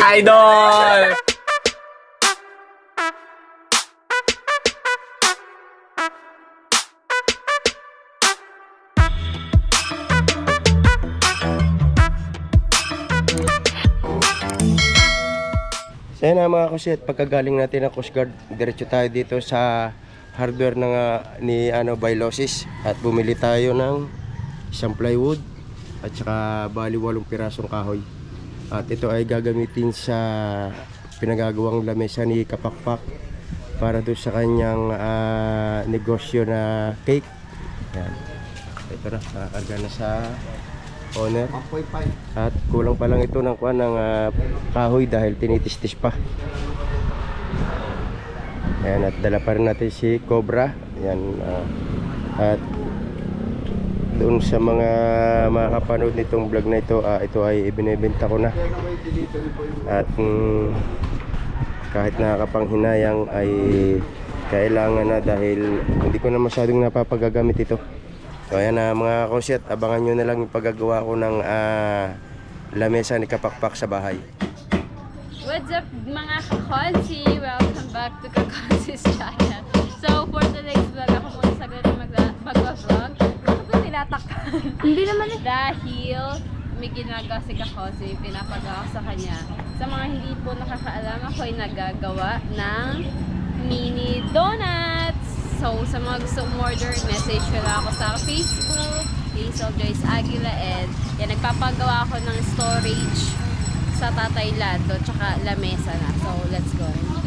Idol! So yun na mga kusit, pagkagaling natin ng Coast Guard, diretso tayo dito sa hardware ng, ah, ni ano, Bylosis at bumili tayo ng isang plywood at saka bali walong pirasong kahoy. At ito ay gagamitin sa pinagagawang lamesa ni Kapakpak para doon sa kanyang ah, negosyo na cake. Yan. Ito na, nakakarga na sa owner. At kulang pa lang ito ng kuan ng ah, kahoy dahil tinitis-tis pa. Ayan, at dala pa rin natin si Cobra. Yan, ah, at doon sa mga makakapanood nitong vlog na ito, ah, ito ay ibinebenta ko na. At mm, kahit nakakapanghinayang ay kailangan na dahil hindi ko na masyadong napapagagamit ito. So ayan na mga konsyat, abangan nyo na lang yung paggagawa ko ng ah, lamesa ni Kapakpak sa bahay. What's up mga kakonsi? Welcome back to Kakonsi's channel. Hindi naman eh. Dahil may ginagawa si Kakonsi, pinapagawa ko sa kanya. Sa mga hindi po nakakaalam, ako ay nagagawa ng mini donuts. So sa mga gusto umorder, message ko lang ako sa Facebook, Hazel Joyce Aguila, and yan, nagpapagawa ako ng storage sa Tatay Lado, tsaka lamesa na. So, let's go.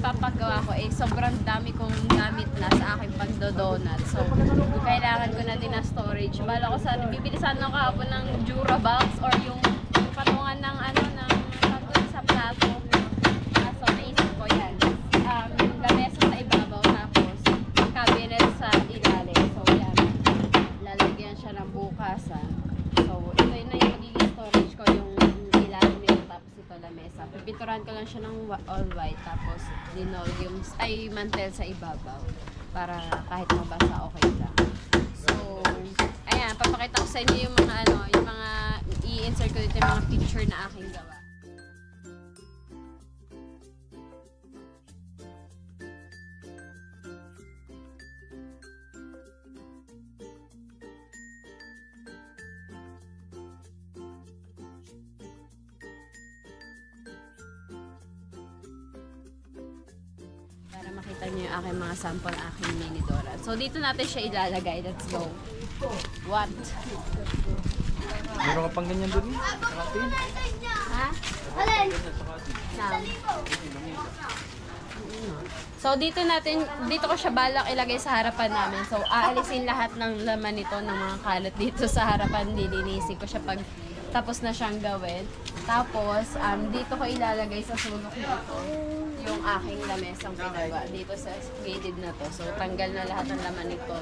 Ipapagawa ko eh sobrang dami kong gamit na sa aking pagdodonut. So, kailangan ko na din na storage. Bala ko sa bibili sana ako kahapon ng Durabox or yung patungan ng ano ng pagod sa plato. Ah, so, naisip ko yan. Um, lamesa sa ibabaw tapos cabinet sa ilalim. So, yan. Lalagyan siya ng bukasan. So, ito na yung magiging storage ko, yung ilalim nito tapos ito lamesa. Pipinturan ko lang siya ng all white linoleum, ay mantel sa ibabaw para kahit mabasa okay lang. So, ayan, papakita ko sa inyo yung mga ano, yung mga i-insert ko dito yung mga picture na aking gawa. Makita niyo yung aking mga sample aking mini donut. So, dito natin siya ilalagay. Let's go. What? Meron ka pang ganyan doon? Ha? Alin? So dito natin, dito ko siya balak ilagay sa harapan namin. So aalisin lahat ng laman nito ng mga kalat dito sa harapan. Lilinisin ko siya pag tapos na siyang gawin. Tapos um, dito ko ilalagay sa sulok nito yung aking lamesang pinagawa dito sa graded na to. So tanggal na lahat ng laman nito.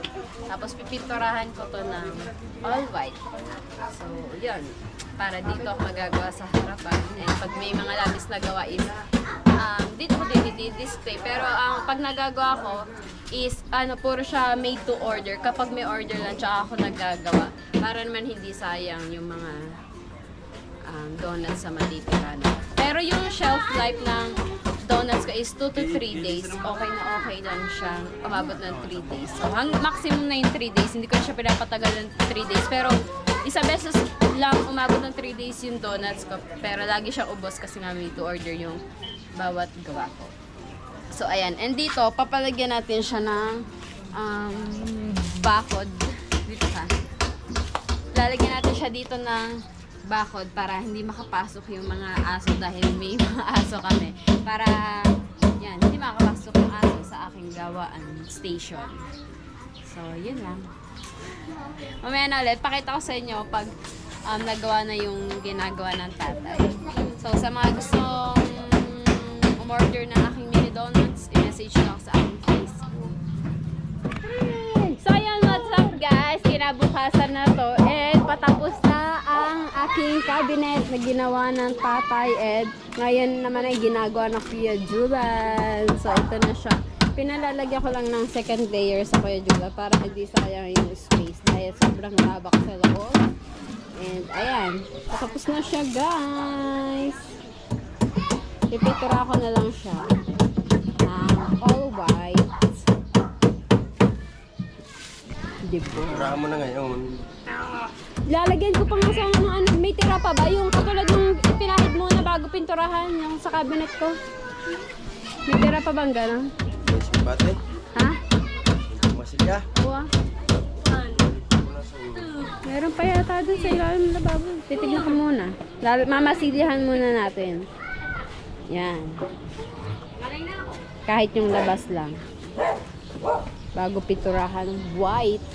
Tapos pipinturahan ko to ng all white. So yun, para dito ako magagawa sa harapan. And pag may mga labis na gawa is um, dito ko din i-display. Pero ang pag nagagawa ko is ano puro siya made to order. Kapag may order lang tsaka ako nagagawa. Para naman hindi sayang yung mga um, donuts sa matitira na. Pero yung shelf life ng donuts ko is 2 to 3 days. Okay na okay lang siya. Umabot ng 3 days. So, hang maximum na yung 3 days. Hindi ko siya pinapatagal ng 3 days. Pero, isa beses lang umabot ng 3 days yung donuts ko. Pero lagi siyang ubos kasi nga may to order yung bawat gawa ko. So, ayan. And dito, papalagyan natin siya ng um, bakod. Dito ka. Lalagyan natin siya dito ng bakod para hindi makapasok yung mga aso dahil may mga aso kami. Para, yan, hindi makapasok yung aso sa aking gawaan station. So, yun lang. Mamaya na ulit, pakita ko sa inyo pag um, nagawa na yung ginagawa ng tatay. So, sa mga gustong umorder ng aking mini donuts, i-message nyo ako sa aking Facebook. So, ayan, what's up guys? Kinabukasan na to. And patapos na aking cabinet na ginawa ng tatay Ed. Ngayon naman ay ginagawa ng Kuya Julan. So, ito na siya. Pinalalagyan ko lang ng second layer sa Kuya Jula para hindi sayang yung space dahil sobrang labak sa loob. And ayan, tapos na siya guys. Pipitura ko na lang siya. ng all white. Diba? Turahan mo na ngayon. Lalagyan ko pa nga sa ano, ano, may tira pa ba? Yung katulad ng ipinahid muna bago pinturahan, yung sa cabinet ko. May tira pa bang gano'n? Bate. Ha? Masilya. Oo. Meron pa yata dun sa ilalim ng lababo. Titignan ko muna. Lalo, mamasilihan muna natin. Yan. Kahit yung labas lang. Bago piturahan, white.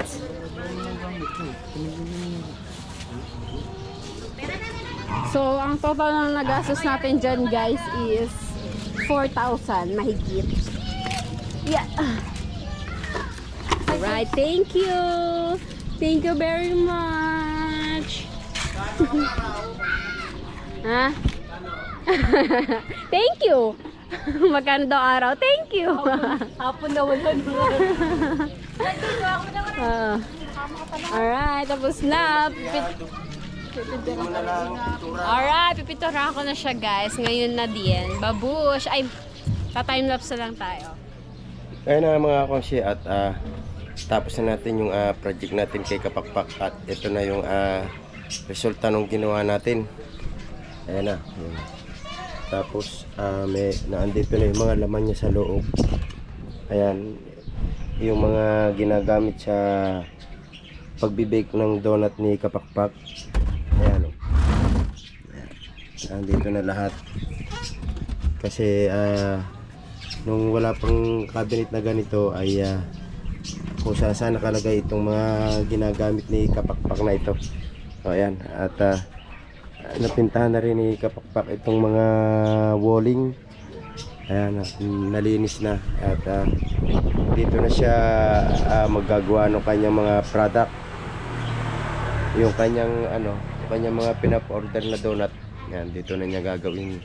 So, ang total na nagastos natin dyan, guys, is 4,000 mahigit. Yeah. Alright, thank you. Thank you very much. ha? thank you. Magkano daw araw? Thank you. Hapon na wala Ah. Alright, tapos na. Alright, pipiturahan ko na siya guys. Ngayon na din. Babush. Ay, ta-timelapse na lang tayo. Ayun na mga konsi at ah, tapos na natin yung ah, project natin kay Kapakpak at ito na yung ah, resulta ng ginawa natin. Ayan na. Yun. Tapos ah, may naandito na yung mga laman niya sa loob. Ayan. Yung mga ginagamit sa pagbibake ng donut ni Kapakpak. Ayan. Ayan. Nandito na lahat. Kasi ah nung wala pang cabinet na ganito ay ah, kung saan saan nakalagay itong mga ginagamit ni Kapakpak na ito. So ayan, at ah, napintahan na rin ni Kapakpak itong mga walling. Ayan, nalinis na at ah, dito na siya ah, maggagawa ng kanyang mga product. Yung kanyang ano, kanyang mga pinap-order na donut. Yan, dito na niya gagawin.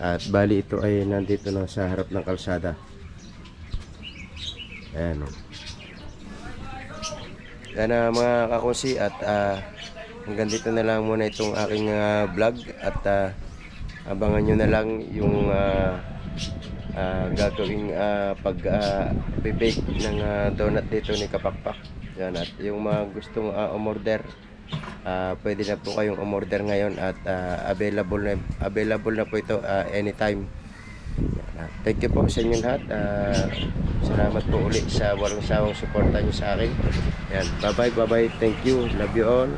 At bali ito ay nandito na sa harap ng kalsada. Ayan o. Yan na mga kakunsi at ah, hanggang dito na lang muna itong aking ah, vlog at ah, abangan nyo na lang yung ah, ah, gagawing ah, pag bibake ng ah, donut dito ni Kapakpak. Yan at yung mga gustong ah, umorder Ah, pwede na po kayong umorder ngayon at ah, available na available na po ito ah, anytime. Thank you po sa inyong lahat. Ah, salamat po ulit sa walang sawang suporta niyo sa akin. Yan. Bye-bye, bye-bye. Thank you. Love you all.